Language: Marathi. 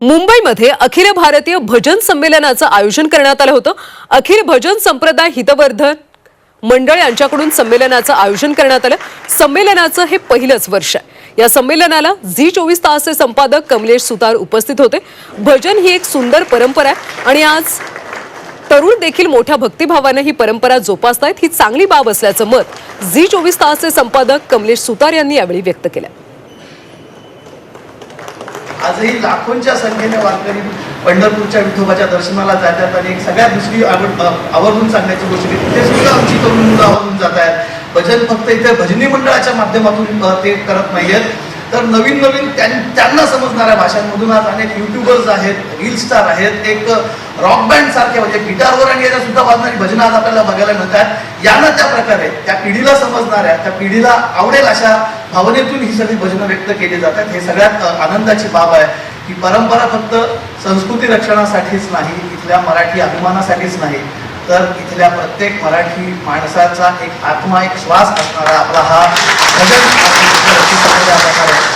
मुंबईमध्ये अखिल भारतीय भजन संमेलनाचं आयोजन करण्यात आलं होतं. अखिल भजन संप्रदाय हितवर्धन मंडळ यांच्याकडून संमेलनाचं आयोजन करण्यात आलं. संमेलनाचं हे पहिलंच वर्ष आहे. या संमेलनाला झी चोवीस तासचे संपादक कमलेश सुतार उपस्थित होते. भजन ही एक सुंदर परंपरा आहे आणि आज तरुण देखील मोठ्या भक्तिभावानं ही परंपरा जोपासतायत. ही चांगली बाब असल्याचं मत झी चोवीस तासचे संपादक कमलेश सुतार यांनी यावेळी व्यक्त केलं. आजही लाखोंच्या संख्येने वारकरी पंढरपूरच्या विठोबाच्या दर्शनाला जातात आणि एक सगळ्यात दुसरी आवड आवर्जून सांगण्याची गोष्ट म्हणजे तिथे सुद्धा आमची तरुण मुलं आवर्जून जात आहेत भजन फक्त इथे भजनी मंडळाच्या माध्यमातून ते करत नाहीयेत. तर नवीन नवीन त्यां- त्यांना समजणाऱ्या भाषांमधून आज अनेक युट्यूबर्स आहेत रील स्टार आहेत एक रॉक बँड सारखे म्हणजे गिटारवर आणि याच्या सुद्धा वाजणारी भजनं आज आपल्याला बघायला मिळतात. यानं त्या प्रकारे त्या पिढीला समजणाऱ्या त्या पिढीला आवडेल अशा भावनेतून ही सगळी भजनं व्यक्त केली जातात. हे सगळ्यात आनंदाची बाब आहे. ही परंपरा फक्त संस्कृती रक्षणासाठीच नाही इथल्या मराठी अभिमानासाठीच नाही. तर इथल्या प्रत्येक मराठी माणसाचा एक आत्मा एक श्वास असणारा आपला हा भजन आहे.